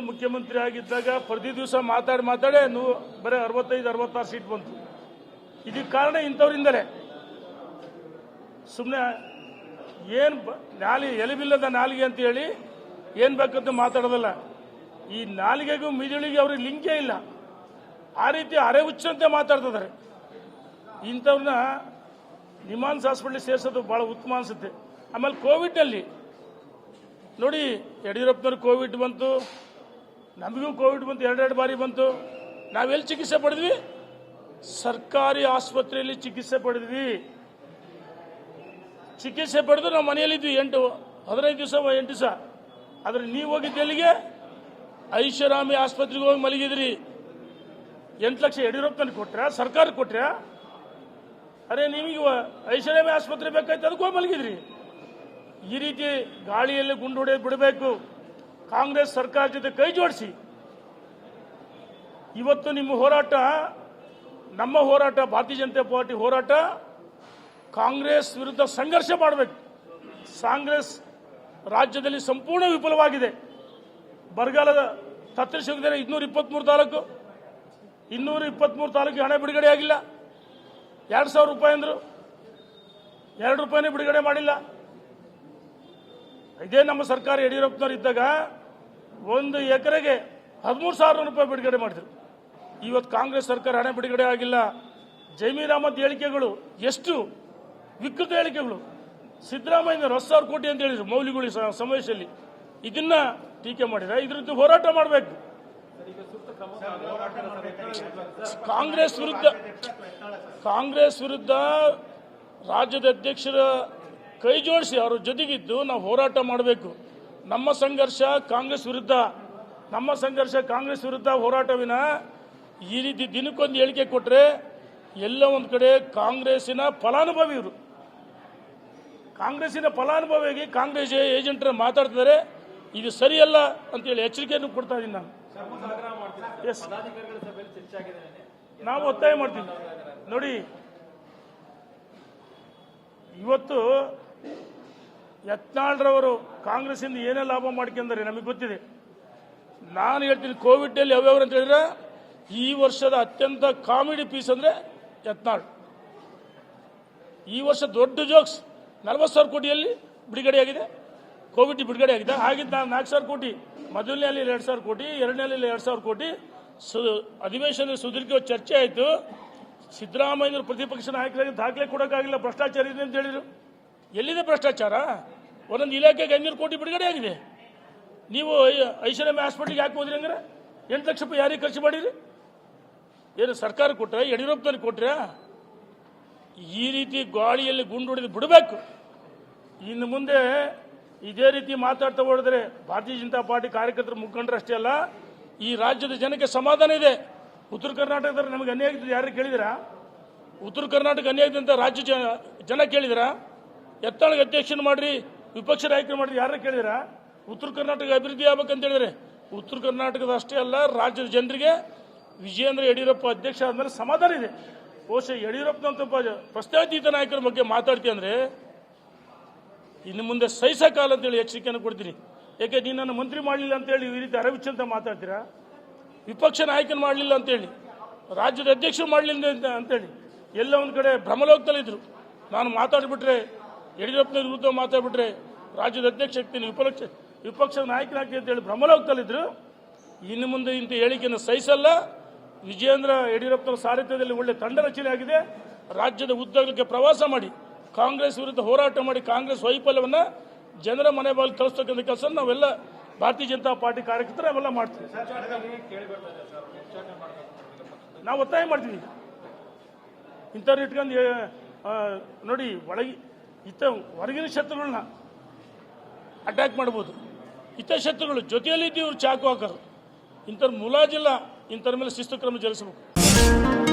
ಮುಖ್ಯಮಂತ್ರಿ ಆಗಿದ್ದಾಗ ಪ್ರತಿ ದಿವಸ ಮಾತಾಡಿ ಮಾತಾಡೇ ನೂ, ಬರೀ ಅರವತ್ತೈದು, ಅರವತ್ತಾರು ಸೀಟ್ ಬಂತು. ಇದಕ್ಕೆ ಕಾರಣ ಇಂಥವ್ರಿಂದಲೇ. ಸುಮ್ಮನೆ ಏನು ನಾಲಿ ಎಲಿಬಿಲ್ಲದ ನಾಲಿಗೆ ಅಂತ ಹೇಳಿ ಏನು ಬೇಕಂತ ಮಾತಾಡೋದಲ್ಲ. ಈ ನಾಲಿಗೆಗೂ ಮಿದುಳಿಗೆ ಅವ್ರಿಗೆ ಲಿಂಕೇ ಇಲ್ಲ. ಆ ರೀತಿ ಅರೆ ಹುಚ್ಚಂತೆ ಮಾತಾಡ್ತಿದ್ದಾರೆ. ಇಂಥವ್ರನ್ನ ನಿಮಾನ್ಸ್ ಹಾಸ್ಪಿಟ್ಲಿಗೆ ಸೇರಿಸೋದು ಭಾಳ ಉತ್ತಮ ಅನಿಸುತ್ತೆ. ಆಮೇಲೆ ಕೋವಿಡ್ನಲ್ಲಿ. ನೋಡಿ ಯಡಿಯೂರಪ್ಪನವ್ರು ಕೋವಿಡ್ ಬಂತು. ನಮಗೂ ಕೋವಿಡ್ ಬಂತು, ಎರಡೆರಡು ಬಾರಿ ಬಂತು. ನಾವೆಲ್ಲಿ ಚಿಕಿತ್ಸೆ ಪಡೆದ್ವಿ? ಸರ್ಕಾರಿ ಆಸ್ಪತ್ರೆಯಲ್ಲಿ ಚಿಕಿತ್ಸೆ ಪಡೆದ್ವಿ. ಚಿಕಿತ್ಸೆ ಪಡೆದು ನಾವು ಮನೆಯಲ್ಲಿದ್ವಿ ಎಂಟು, ಹದಿನೈದು ದಿವಸ ಎಂಟು ದಿವಸ. ಆದರೆ ನೀವು ಹೋಗಿದ್ದು ಎಲ್ಲಿಗೆ? ಐಷಾರಾಮಿ ಆಸ್ಪತ್ರೆಗೆ ಹೋಗಿ ಮಲಗಿದ್ರಿ. ಎಂಟು ಲಕ್ಷ ಯಡಿಯೂರಪ್ಪನ ಕೊಟ್ರ? ಸರ್ಕಾರ ಕೊಟ್ರ? ಅರೆ, ನಿಮಗೆ ಐಷಾರಾಮಿ ಆಸ್ಪತ್ರೆ ಬೇಕಾಯ್ತು, ಅದಕ್ಕೆ ಹೋಗಿ ಮಲಗಿದ್ರಿ. ಈ ರೀತಿ ಗಾಳಿಯಲ್ಲಿ ಗುಂಡು ಹೊಡೆಯೋದು ಬಿಡಬೇಕು. ಕಾಂಗ್ರೆಸ್ ಸರ್ಕಾರ ಜೊತೆ ಕೈ ಜೋಡಿಸಿ. ಇವತ್ತು ನಿಮ್ಮ ಹೋರಾಟ, ನಮ್ಮ ಹೋರಾಟ, ಭಾರತೀಯ ಜನತಾ ಪಾರ್ಟಿ ಹೋರಾಟ, ಕಾಂಗ್ರೆಸ್ ವಿರುದ್ಧ ಸಂಘರ್ಷ ಮಾಡಬೇಕು. ಕಾಂಗ್ರೆಸ್ ರಾಜ್ಯದಲ್ಲಿ ಸಂಪೂರ್ಣ ವಿಫಲವಾಗಿದೆ. ಬರಗಾಲದ ತತ್ತರಿಸಿದರೆ ಇನ್ನೂರ ಇಪ್ಪತ್ತ್ಮೂರು ತಾಲೂಕು. ಇನ್ನೂರ ಇಪ್ಪತ್ತ್ಮೂರು ತಾಲೂಕಿಗೆ ಹಣ ಬಿಡುಗಡೆ ಆಗಿಲ್ಲ. ಎರಡು ಸಾವಿರ ರೂಪಾಯಿ ಅಂದರು. ಎರಡು ರೂಪಾಯಿನೇ ಬಿಡುಗಡೆ ಮಾಡಿಲ್ಲ. ಇದೇ ನಮ್ಮ ಸರ್ಕಾರ ಯಡಿಯೂರಪ್ಪನವ್ರು ಇದ್ದಾಗ ಒಂದು ಎಕರೆಗೆ ಹದಿಮೂರು ಸಾವಿರ ರೂಪಾಯಿ ಬಿಡುಗಡೆ ಮಾಡಿದ್ರು. ಇವತ್ತು ಕಾಂಗ್ರೆಸ್ ಸರ್ಕಾರ ಹಣ ಬಿಡುಗಡೆ ಆಗಿಲ್ಲ. ಜಮೀರ್ ಅಹಮದ್ ಹೇಳಿಕೆಗಳು ಎಷ್ಟು ವಿಕೃತ ಹೇಳಿಕೆಗಳು. ಸಿದ್ದರಾಮಯ್ಯ ಹತ್ತು ಸಾವಿರ ಕೋಟಿ ಅಂತ ಹೇಳಿದ್ರು ಮೌಲ್ಯಗಳು ಸಮಾವೇಶದಲ್ಲಿ. ಇದನ್ನ ಟೀಕೆ ಮಾಡಿದ್ರೆ ಇದರದ್ದು ಹೋರಾಟ ಮಾಡಬೇಕು. ಕಾಂಗ್ರೆಸ್ ವಿರುದ್ಧ ಕಾಂಗ್ರೆಸ್ ವಿರುದ್ಧ ರಾಜ್ಯದ ಅಧ್ಯಕ್ಷರ ಕೈ ಜೋಡಿಸಿ, ಅವ್ರ ಜೊತೆಗಿದ್ದು ನಾವು ಹೋರಾಟ ಮಾಡಬೇಕು. ನಮ್ಮ ಸಂಘರ್ಷ ಕಾಂಗ್ರೆಸ್ ವಿರುದ್ಧ. ನಮ್ಮ ಸಂಘರ್ಷ ಕಾಂಗ್ರೆಸ್ ವಿರುದ್ಧ ಹೋರಾಟವಿನ ಈ ರೀತಿ ದಿನಕ್ಕೊಂದು ಹೇಳಿಕೆ ಕೊಟ್ಟರೆ ಎಲ್ಲ ಒಂದು ಕಡೆ ಕಾಂಗ್ರೆಸ್ಸಿನ ಫಲಾನುಭವಿ ಇವರು. ಕಾಂಗ್ರೆಸ್ಸಿನ ಫಲಾನುಭವಿಯಾಗಿ ಕಾಂಗ್ರೆಸ್ ಏಜೆಂಟರ ಮಾತಾಡ್ತಿದ್ದಾರೆ. ಇದು ಸರಿಯಲ್ಲ ಅಂತೇಳಿ ಎಚ್ಚರಿಕೆಯನ್ನು ಕೊಡ್ತಾ ಇದ್ದೀನಿ ನಾನು. ಎಸ್ ನಾವು ಒತ್ತಾಯ ಮಾಡ್ತೀವಿ. ನೋಡಿ, ಇವತ್ತು ಯತ್ನಾಳ್ರವರು ಕಾಂಗ್ರೆಸ್ಸಿಂದ ಏನೇ ಲಾಭ ಮಾಡ್ಕೊಂಡ್ರೆ ನಮಗೆ ಗೊತ್ತಿದೆ. ನಾನು ಹೇಳ್ತೀನಿ, ಕೋವಿಡ್ನಲ್ಲಿ ಯಾವ್ಯಾವ ಅಂತ ಹೇಳಿದ್ರೆ, ಈ ವರ್ಷದ ಅತ್ಯಂತ ಕಾಮಿಡಿ ಪೀಸ್ ಅಂದ್ರೆ ಯತ್ನಾಳ್. ಈ ವರ್ಷ ದೊಡ್ಡ ಜೋಕ್ಸ್ ನಲವತ್ತು ಸಾವಿರ ಕೋಟಿಯಲ್ಲಿ ಬಿಡುಗಡೆಯಾಗಿದೆ ಕೋವಿಡ್ ಬಿಡುಗಡೆ ಆಗಿದೆ. ಹಾಗಿದ್ದ ನಾಲ್ಕು ಸಾವಿರ ಕೋಟಿ ಮೊದಲನೇಲಿ ಎರಡು ಸಾವಿರ ಕೋಟಿ ಎರಡನೇಲಿ ಎರಡು ಸಾವಿರ ಕೋಟಿ. ಸು ಅಧಿವೇಶನ ಸುದೀರ್ಘ ಚರ್ಚೆ ಆಯಿತು. ಸಿದ್ದರಾಮಯ್ಯನವರು ಪ್ರತಿಪಕ್ಷ ನಾಯಕರಿಗೆ ದಾಖಲೆ ಕೊಡೋಕ್ಕಾಗಿಲ್ಲ, ಭ್ರಷ್ಟಾಚಾರ ಇದೆ ಅಂತ ಹೇಳಿದರು. ಎಲ್ಲಿದೆ ಭ್ರಷ್ಟಾಚಾರ? ಒಂದೊಂದು ಇಲಾಖೆಗೆ ಐನೂರು ಕೋಟಿ ಬಿಡುಗಡೆ ಆಗಿದೆ. ನೀವು ಐಶ್ವರ್ಯ ಹಾಸ್ಪಿಟ್ಲಿಗೆ ಯಾಕೆ ಹೋದ್ರಿ ಅಂದ್ರೆ ಎಂಟು ಲಕ್ಷ ರೂಪಾಯಿ ಯಾರಿಗೆ ಖರ್ಚು ಮಾಡಿರಿ ಏನು ಸರ್ಕಾರ ಕೊಟ್ಟರೆ ಯಡಿಯೂರಪ್ಪನ ಕೊಟ್ಟರೆ ಈ ರೀತಿ ಗಾಳಿಯಲ್ಲಿ ಗುಂಡು ಹೊಡೆದು ಬಿಡಬೇಕು. ಇನ್ನು ಮುಂದೆ ಇದೇ ರೀತಿ ಮಾತಾಡ್ತಾ ಹೋಡಿದ್ರೆ ಭಾರತೀಯ ಜನತಾ ಪಾರ್ಟಿ ಕಾರ್ಯಕರ್ತರು ಮುಖಂಡರು ಅಷ್ಟೇ ಅಲ್ಲ, ಈ ರಾಜ್ಯದ ಜನಕ್ಕೆ ಸಮಾಧಾನ ಇದೆ. ಉತ್ತರ ಕರ್ನಾಟಕದಲ್ಲಿ ನಮಗೆ ಅನ್ಯಾಯ ಯಾರು ಕೇಳಿದಿರಾ? ಉತ್ತರ ಕರ್ನಾಟಕ ಅನ್ಯಾಯ ಅಂತ ರಾಜ್ಯ ಜನ ಕೇಳಿದಿರಾ? ಎತ್ತಾಳಿಗೆ ಅಧ್ಯಕ್ಷನ ಮಾಡ್ರಿ, ವಿಪಕ್ಷ ನಾಯಕರು ಮಾಡ್ರಿ ಯಾರ ಕೇಳಿದ್ರ? ಉತ್ತರ ಕರ್ನಾಟಕ ಅಭಿವೃದ್ಧಿ ಆಗ್ಬೇಕಂತ ಹೇಳಿದ್ರೆ, ಉತ್ತರ ಕರ್ನಾಟಕದ ಅಷ್ಟೇ ಅಲ್ಲ, ರಾಜ್ಯದ ಜನರಿಗೆ ವಿಜಯೇಂದ್ರ ಯಡಿಯೂರಪ್ಪ ಅಧ್ಯಕ್ಷ ಆದ್ಮೇಲೆ ಸಮಾಧಾನ ಇದೆ. ಬಹುಶಃ ಯಡಿಯೂರಪ್ಪನಂತ ಅಂತ ಪ್ರಸ್ತಾವಿತ ನಾಯಕರ ಬಗ್ಗೆ ಮಾತಾಡ್ತೀವಿ ಅಂದ್ರೆ, ಇನ್ನು ಮುಂದೆ ಸಹಿಸಕಾಲ ಅಂತೇಳಿ ಎಚ್ಚರಿಕೆಯನ್ನು ಕೊಡ್ತೀನಿ. ಯಾಕೆ ನೀನು ಮಂತ್ರಿ ಮಾಡಲಿಲ್ಲ ಅಂತೇಳಿ ಈ ರೀತಿ ಅರವಿಚ್ ಅಂತ ಮಾತಾಡ್ತೀರಾ? ವಿಪಕ್ಷ ನಾಯಕನ ಮಾಡಲಿಲ್ಲ ಅಂತೇಳಿ ರಾಜ್ಯದ ಅಧ್ಯಕ್ಷರು ಮಾಡಲಿಲ್ಲ ಅಂತ ಅಂತೇಳಿ ಎಲ್ಲ ಒಂದು ಕಡೆ ಭ್ರಮಲೋಕದಲ್ಲಿದ್ದರು ನಾನು ಮಾತಾಡಿಬಿಟ್ರೆ ಯಡಿಯೂರಪ್ಪನ ವಿರುದ್ಧ ಮಾತಾಡ್ಬಿಟ್ರೆ ರಾಜ್ಯದ ಅಧ್ಯಕ್ಷ ಆಗ್ತೀನಿ ವಿಪಕ್ಷ ವಿಪಕ್ಷದ ನಾಯಕನಾಗ್ತೀನಿ ಅಂತೇಳಿ ಭ್ರಮಲೋಕದಲ್ಲಿದ್ದರು ಇನ್ನು ಮುಂದೆ ಇಂಥ ಹೇಳಿಕೆಯನ್ನು ಸಹಿಸಲ್ಲ. ವಿಜಯೇಂದ್ರ ಯಡಿಯೂರಪ್ಪನ ಸಾರಥ್ಯದಲ್ಲಿ ಒಳ್ಳೆ ತಂಡ ರಚನೆ ಆಗಿದೆ. ರಾಜ್ಯದ ಉದ್ದಗಲಕ್ಕೆ ಪ್ರವಾಸ ಮಾಡಿ, ಕಾಂಗ್ರೆಸ್ ವಿರುದ್ಧ ಹೋರಾಟ ಮಾಡಿ ಕಾಂಗ್ರೆಸ್ ವೈಫಲ್ಯವನ್ನು ಜನರ ಮನೆ ಬಾಲ್ ತಲುಸ್ತಕ್ಕಂಥ ಕೆಲಸ ನಾವೆಲ್ಲ ಭಾರತೀಯ ಜನತಾ ಪಾರ್ಟಿ ಕಾರ್ಯಕರ್ತರು ನಾವೆಲ್ಲ ಮಾಡ್ತೀವಿ. ನಾವು ಒತ್ತಾಯ ಮಾಡ್ತೀವಿ. ಇಂಥವ್ರು ಇಟ್ಕೊಂಡು ನೋಡಿ, ಒಳಗೆ ಇತ್ತ ಹೊರಗಿನ ಶತ್ರುಗಳನ್ನ ಅಟ್ಯಾಕ್ ಮಾಡ್ಬೋದು. ಹಿತಶತ್ರುಗಳು ಜೊತೆಯಲ್ಲಿದ್ದು ಇವ್ರು ಚಾಕು ಹಾಕೋರು. ಇಂಥವ್ರು ಮುಲಾಜಿಲ್ಲ, ಇಂಥವ್ರ ಮೇಲೆ ಶಿಸ್ತು ಕ್ರಮ ಜರುಗಿಸಬೇಕು.